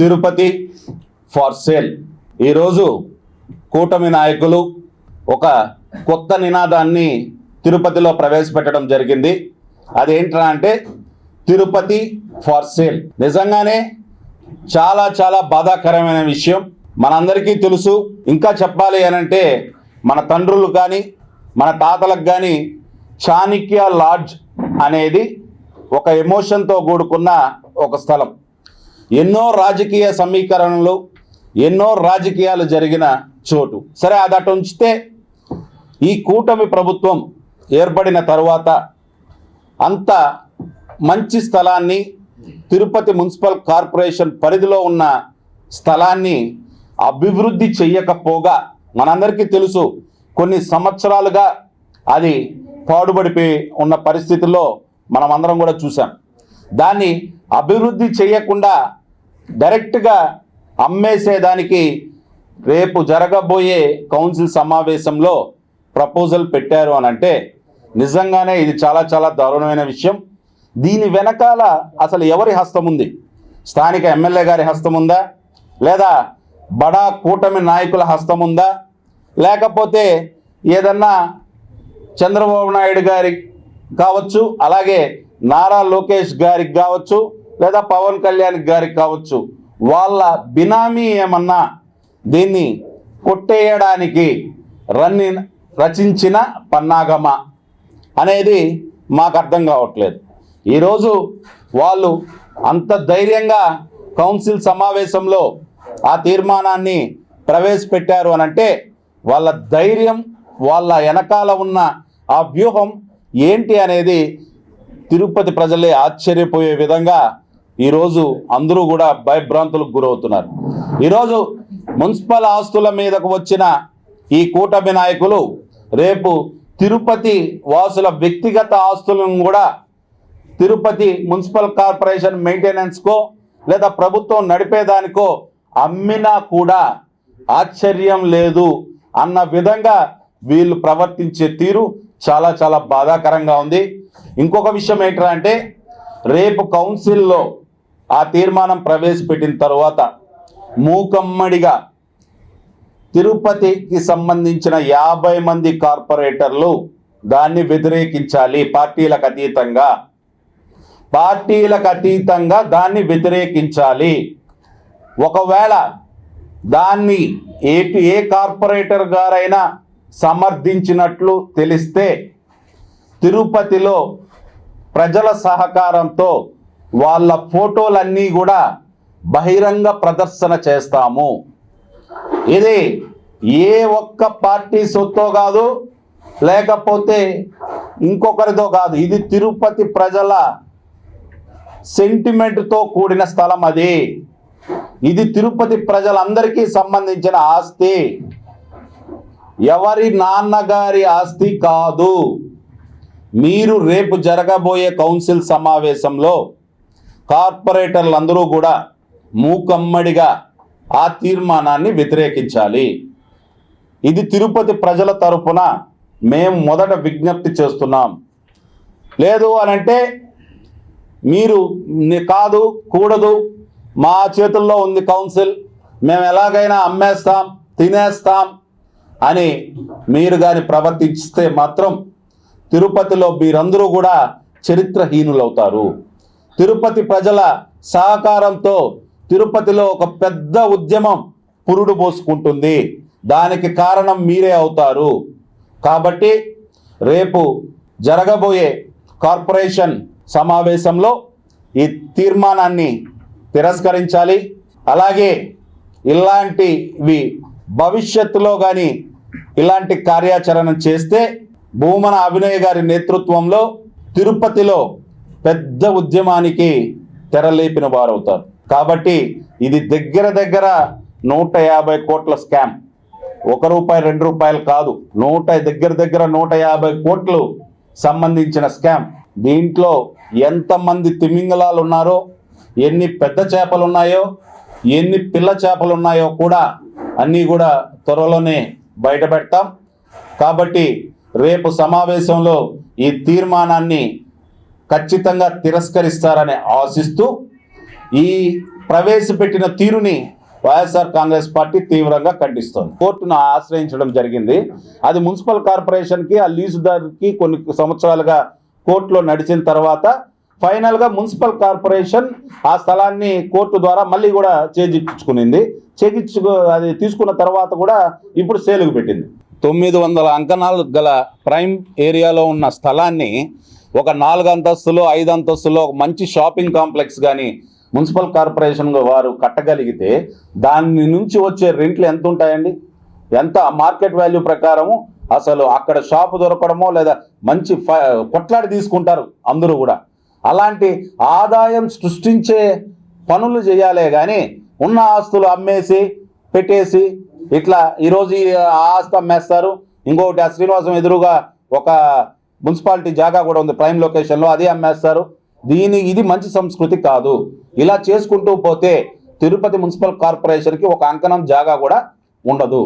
Tirupati far sale. ఈరోజు కూటమి నాయకులు ఒక కొత్త నినాదాన్ని తిరుపతిలో ప్రవేశపెట్టడం జరిగింది. అదేంట్రా అంటే తిరుపతి ఫార్ సేల్. నిజంగానే చాలా చాలా బాధాకరమైన విషయం. మనందరికీ తెలుసు. ఇంకా చెప్పాలి అని అంటే మన తండ్రులు కానీ మన తాతలకు కానీ చాణిక్య లాడ్జ్ అనేది ఒక ఎమోషన్తో కూడుకున్న ఒక స్థలం. ఎన్నో రాజకీయ సమీకరణలు ఎన్నో రాజకీయాలు జరిగిన చోటు. సరే అది అటు ఉంచితే ఈ కూటమి ప్రభుత్వం ఏర్పడిన తరువాత అంత మంచి స్థలాన్ని తిరుపతి మున్సిపల్ కార్పొరేషన్ పరిధిలో ఉన్న స్థలాన్ని అభివృద్ధి చెయ్యకపోగా మనందరికీ తెలుసు కొన్ని సంవత్సరాలుగా అది పాడుబడిపోయి ఉన్న పరిస్థితుల్లో మనం అందరం కూడా చూసాం దాన్ని అభివృద్ధి చేయకుండా డైరెక్ట్గా అమ్మేసేదానికి రేపు జరగబోయే కౌన్సిల్ సమావేశంలో ప్రపోజల్ పెట్టారు అని అంటే నిజంగానే ఇది చాలా చాలా దారుణమైన విషయం. దీని వెనకాల అసలు ఎవరి హస్తం ఉంది? స్థానిక ఎమ్మెల్యే గారి హస్తం ఉందా? లేదా బడా కూటమి నాయకుల హస్తం ఉందా? లేకపోతే ఏదన్నా చంద్రబాబు నాయుడు గారి కావచ్చు అలాగే నారా లోకేష్ గారికి కావచ్చు లేదా పవన్ కళ్యాణ్ గారికి కావచ్చు వాళ్ళ బినామీ ఏమన్నా దీన్ని కొట్టేయడానికి రన్ని రచించిన పన్నాగమా అనేది మాకు అర్థం కావట్లేదు. ఈరోజు వాళ్ళు అంత ధైర్యంగా కౌన్సిల్ సమావేశంలో ఆ తీర్మానాన్ని ప్రవేశపెట్టారు అని అంటే వాళ్ళ ధైర్యం వాళ్ళ వెనకాల ఉన్న ఆ వ్యూహం ఏంటి అనేది తిరుపతి ప్రజలే ఆశ్చర్యపోయే విధంగా ఈరోజు అందరూ కూడా భయభ్రాంతులకు గురవుతున్నారు. ఈరోజు మున్సిపల్ ఆస్తుల మీదకు వచ్చిన ఈ కూటమి నాయకులు రేపు తిరుపతి వాసుల వ్యక్తిగత ఆస్తులను కూడా తిరుపతి మున్సిపల్ కార్పొరేషన్ మెయింటెనెన్స్కో లేదా ప్రభుత్వం నడిపేదానికో అమ్మినా కూడా ఆశ్చర్యం లేదు అన్న విధంగా వీళ్ళు ప్రవర్తించే తీరు చాలా చాలా బాధాకరంగా ఉంది. ఇంకొక విషయం ఏంటంటే రేపు కౌన్సిల్లో ఆ తీర్మానం ప్రవేశపెట్టిన తర్వాత మూకమ్మడిగా తిరుపతికి సంబంధించిన యాభై మంది కార్పొరేటర్లు దాన్ని వ్యతిరేకించాలి పార్టీలకు అతీతంగా. పార్టీలకు అతీతంగా దాన్ని వ్యతిరేకించాలి. ఒకవేళ దాన్ని ఏ ఏ కార్పొరేటర్ గారైనా సమర్థించినట్లు తెలిస్తే తిరుపతిలో ప్రజల సహకారంతో వాళ్ళ ఫోటోలన్నీ కూడా బహిరంగ ప్రదర్శన చేస్తాము. ఇది ఏ ఒక్క పార్టీ సొత్తో కాదు లేకపోతే ఇంకొకరితో కాదు. ఇది తిరుపతి ప్రజల సెంటిమెంట్తో కూడిన స్థలం అది. ఇది తిరుపతి ప్రజలందరికీ సంబంధించిన ఆస్తి. ఎవరి నాన్నగారి ఆస్తి కాదు. మీరు రేపు జరగబోయే కౌన్సిల్ సమావేశంలో కార్పొరేటర్లందరూ కూడా మూకమ్మడిగా ఆ తీర్మానాన్ని వ్యతిరేకించాలి. ఇది తిరుపతి ప్రజల తరపున మేము మొదట విజ్ఞప్తి చేస్తున్నాం. లేదు అని అంటే మీరు కాదు కూడదు మా చేతుల్లో ఉంది కౌన్సిల్ మేము ఎలాగైనా అమ్మేస్తాం తినేస్తాం అని మీరు కానీ ప్రవర్తిస్తే మాత్రం తిరుపతిలో మీరందరూ కూడా చరిత్రహీనులవుతారు. తిరుపతి ప్రజల సహకారంతో తిరుపతిలో ఒక పెద్ద ఉద్యమం పురుడు పోసుకుంటుంది. దానికి కారణం మీరే అవుతారు. కాబట్టి రేపు జరగబోయే కార్పొరేషన్ సమావేశంలో ఈ తీర్మానాన్ని తిరస్కరించాలి. అలాగే ఇలాంటివి భవిష్యత్తులో కానీ ఇలాంటి కార్యాచరణ చేస్తే భూమన అభినయ్ గారి నేతృత్వంలో తిరుపతిలో పెద్ద ఉద్యమానికి తెరలేపిన వారవుతారు. కాబట్టి ఇది దగ్గర దగ్గర నూట యాభై కోట్ల స్కామ్. ఒక రూపాయి రెండు రూపాయలు కాదు. నూట దగ్గర దగ్గర నూట యాభై కోట్లు సంబంధించిన స్కామ్. దీంట్లో ఎంతమంది తిమింగలాలు ఉన్నారో ఎన్ని పెద్ద చేపలు ఉన్నాయో ఎన్ని పిల్ల చేపలు ఉన్నాయో కూడా అన్నీ కూడా త్వరలోనే బయట పెడతాం కాబట్టి రేపు సమావేశంలో ఈ తీర్మానాన్ని ఖచ్చితంగా తిరస్కరిస్తారని ఆశిస్తూ ఈ ప్రవేశపెట్టిన తీరుని వైఎస్ఆర్ కాంగ్రెస్ పార్టీ తీవ్రంగా ఖండిస్తోంది. కోర్టును ఆశ్రయించడం జరిగింది. అది మున్సిపల్ కార్పొరేషన్కి ఆ లీజుదారుకి కొన్ని సంవత్సరాలుగా కోర్టులో నడిచిన తర్వాత ఫైనల్గా మున్సిపల్ కార్పొరేషన్ ఆ స్థలాన్ని కోర్టు ద్వారా మళ్ళీ కూడా చేజిచ్చుకునింది. చేజిక్కు అది తీసుకున్న తర్వాత కూడా ఇప్పుడు సేలుకు పెట్టింది. తొమ్మిది వందల అంకణాలు గల ప్రైమ్ ఏరియాలో ఉన్న స్థలాన్ని ఒక నాలుగు అంతస్తులు ఐదు అంతస్తులో ఒక మంచి షాపింగ్ కాంప్లెక్స్ కానీ మున్సిపల్ కార్పొరేషన్ వారు కట్టగలిగితే దాని నుంచి వచ్చే రెంట్లు ఎంత ఉంటాయండి? ఎంత? మార్కెట్ వాల్యూ ప్రకారము అసలు అక్కడ షాపు దొరకడమో లేదా మంచి ఫ- కొట్లాడి తీసుకుంటారు అందరూ కూడా. అలాంటి ఆదాయం సృష్టించే పనులు చేయాలే కానీ ఉన్న ఆస్తులు అమ్మేసి పెట్టేసి ఇట్లా ఈరోజు ఆ ఆస్తి అమ్మేస్తారు. ఇంకొకటి ఆ శ్రీనివాసం ఎదురుగా ఒక మున్సిపాలిటీ జాగా కూడా ఉంది ప్రైమ్ లొకేషన్లో అదే అమ్మేస్తారు. దీని ఇది మంచి సంస్కృతి కాదు. ఇలా చేసుకుంటూ పోతే తిరుపతి మున్సిపల్ కార్పొరేషన్కి ఒక అంకణం జాగా కూడా ఉండదు.